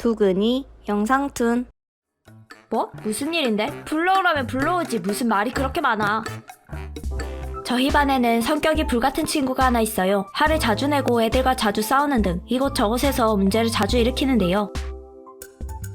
두근이 영상툰. 뭐? 무슨 일인데? 불러오라면 불러오지. 무슨 말이 그렇게 많아? 저희 반에는 성격이 불같은 친구가 하나 있어요. 화를 자주 내고 애들과 자주 싸우는 등 이곳저곳에서 문제를 자주 일으키는데요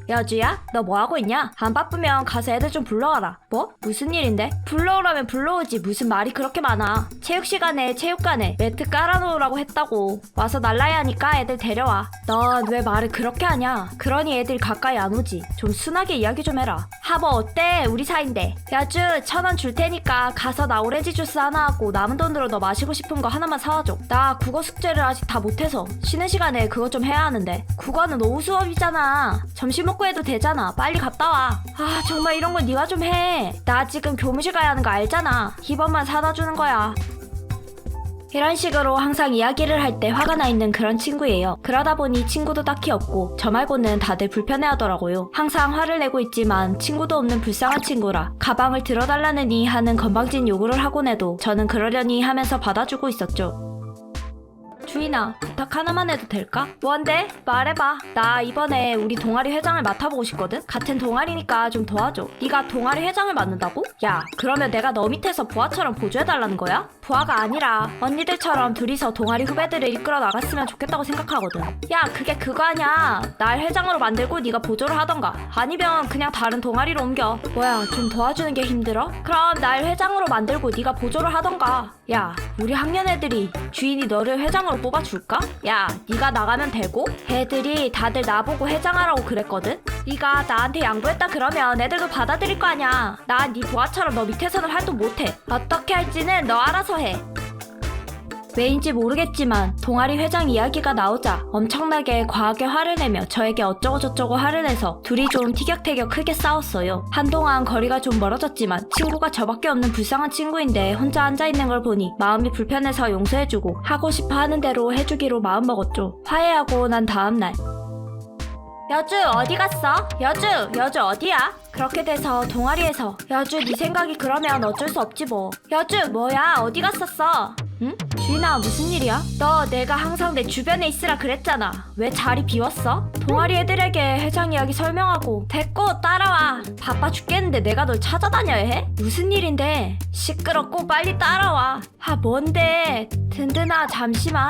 여주야? 너 뭐하고 있냐? 안 바쁘면 가서 애들 좀 불러와라 뭐? 무슨 일인데? 불러오라면 불러오지 무슨 말이 그렇게 많아 체육 시간에 체육관에 매트 깔아놓으라고 했다고 와서 날라야 하니까 애들 데려와 넌 왜 말을 그렇게 하냐? 그러니 애들 가까이 안 오지 좀 순하게 이야기 좀 해라 하버 어때? 우리 사이인데 야주 천 원 줄 테니까 가서 나 오렌지 주스 하나 하고 남은 돈으로 너 마시고 싶은 거 하나만 사와줘 나 국어 숙제를 아직 다 못해서 쉬는 시간에 그거 좀 해야 하는데 국어는 오후 수업이잖아 점심 먹고 해도 되잖아 빨리 갔다 와 아 정말 이런 건 네가 좀 해 나 지금 교무실 가야 하는 거 알잖아 이번만 사다 주는 거야 이런 식으로 항상 이야기를 할 때 화가 나 있는 그런 친구예요. 그러다 보니 친구도 딱히 없고 저 말고는 다들 불편해 하더라고요. 항상 화를 내고 있지만 친구도 없는 불쌍한 친구라 가방을 들어달라느니 하는 건방진 요구를 하곤 해도 저는 그러려니 하면서 받아주고 있었죠. 주인아, 부탁 하나만 해도 될까? 뭔데? 말해봐. 나 이번에 우리 동아리 회장을 맡아보고 싶거든? 같은 동아리니까 좀 도와줘. 네가 동아리 회장을 맡는다고? 야, 그러면 내가 너 밑에서 부하처럼 보조해달라는 거야? 부하가 아니라 언니들처럼 둘이서 동아리 후배들을 이끌어 나갔으면 좋겠다고 생각하거든. 야, 그게 그거 아니야. 날 회장으로 만들고 네가 보조를 하던가. 아니면 그냥 다른 동아리로 옮겨. 뭐야, 좀 도와주는 게 힘들어? 그럼 날 회장으로 만들고 네가 보조를 하던가. 야, 우리 학년 애들이 주인이 너를 회장으로 뽑아줄까? 야, 네가 나가면 되고? 애들이 다들 나보고 회장하라고 그랬거든? 네가 나한테 양보했다 그러면 애들도 받아들일 거 아니야. 난네 부하처럼 너 밑에서는 활동 못해. 어떻게 할지는 너 알아서 해. 왜인지 모르겠지만 동아리 회장 이야기가 나오자 엄청나게 과하게 화를 내며 저에게 어쩌고저쩌고 화를 내서 둘이 좀 티격태격 크게 싸웠어요. 한동안 거리가 좀 멀어졌지만 친구가 저밖에 없는 불쌍한 친구인데 혼자 앉아있는 걸 보니 마음이 불편해서 용서해주고 하고 싶어 하는 대로 해주기로 마음먹었죠. 화해하고 난 다음날 여주 어디 갔어? 여주 여주 어디야? 그렇게 돼서 동아리에서 여주 네 생각이 그러면 어쩔 수 없지 뭐 여주 뭐야 어디 갔었어? 응? 주인아 무슨 일이야? 너 내가 항상 내 주변에 있으라 그랬잖아 왜 자리 비웠어? 동아리 애들에게 회장 이야기 설명하고 됐고 따라와 바빠 죽겠는데 내가 널 찾아다녀야 해? 무슨 일인데? 시끄럽고 빨리 따라와 아 뭔데 든든아 잠시만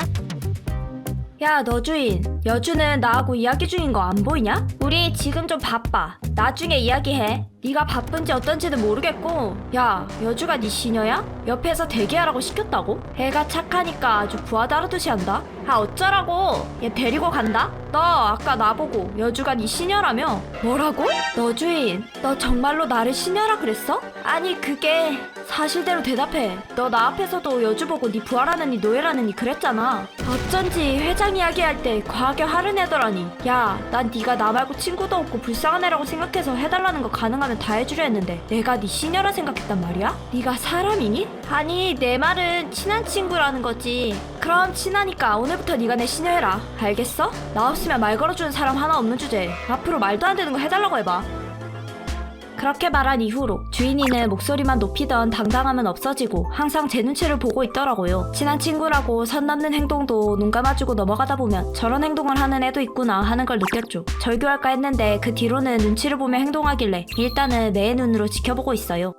야, 너 주인. 여주는 나하고 이야기 중인 거 안 보이냐? 우리 지금 좀 바빠. 나중에 이야기해. 네가 바쁜지 어떤지는 모르겠고. 야, 여주가 네 시녀야? 옆에서 대기하라고 시켰다고? 애가 착하니까 아주 부하 다루듯이 한다. 아, 어쩌라고? 얘 데리고 간다? 너 아까 나보고 여주가 네 시녀라며? 뭐라고? 너 주인, 너 정말로 나를 시녀라 그랬어? 아니, 그게 사실대로 대답해. 너 나 앞에서도 여주 보고 네 부하라느니 노예라느니 그랬잖아. 어쩐지 회장 이야기할 때 과하게 화를 내더라니. 야, 난 네가 나 말고 친구도 없고 불쌍한 애라고 생각해서 해달라는 거 가능하면 다 해주려 했는데 내가 네 시녀라 생각했단 말이야? 네가 사람이니? 아니, 내 말은 친한 친구라는 거지. 그럼 친하니까 오늘부터 네가 내 시녀 해라. 알겠어? 나 없으면 말 걸어주는 사람 하나 없는 주제에 앞으로 말도 안 되는 거 해달라고 해봐. 그렇게 말한 이후로 주인이는 목소리만 높이던 당당함은 없어지고 항상 제 눈치를 보고 있더라고요. 친한 친구라고 선 넘는 행동도 눈 감아주고 넘어가다 보면 저런 행동을 하는 애도 있구나 하는 걸 느꼈죠. 절교할까 했는데 그 뒤로는 눈치를 보며 행동하길래 일단은 내 눈으로 지켜보고 있어요.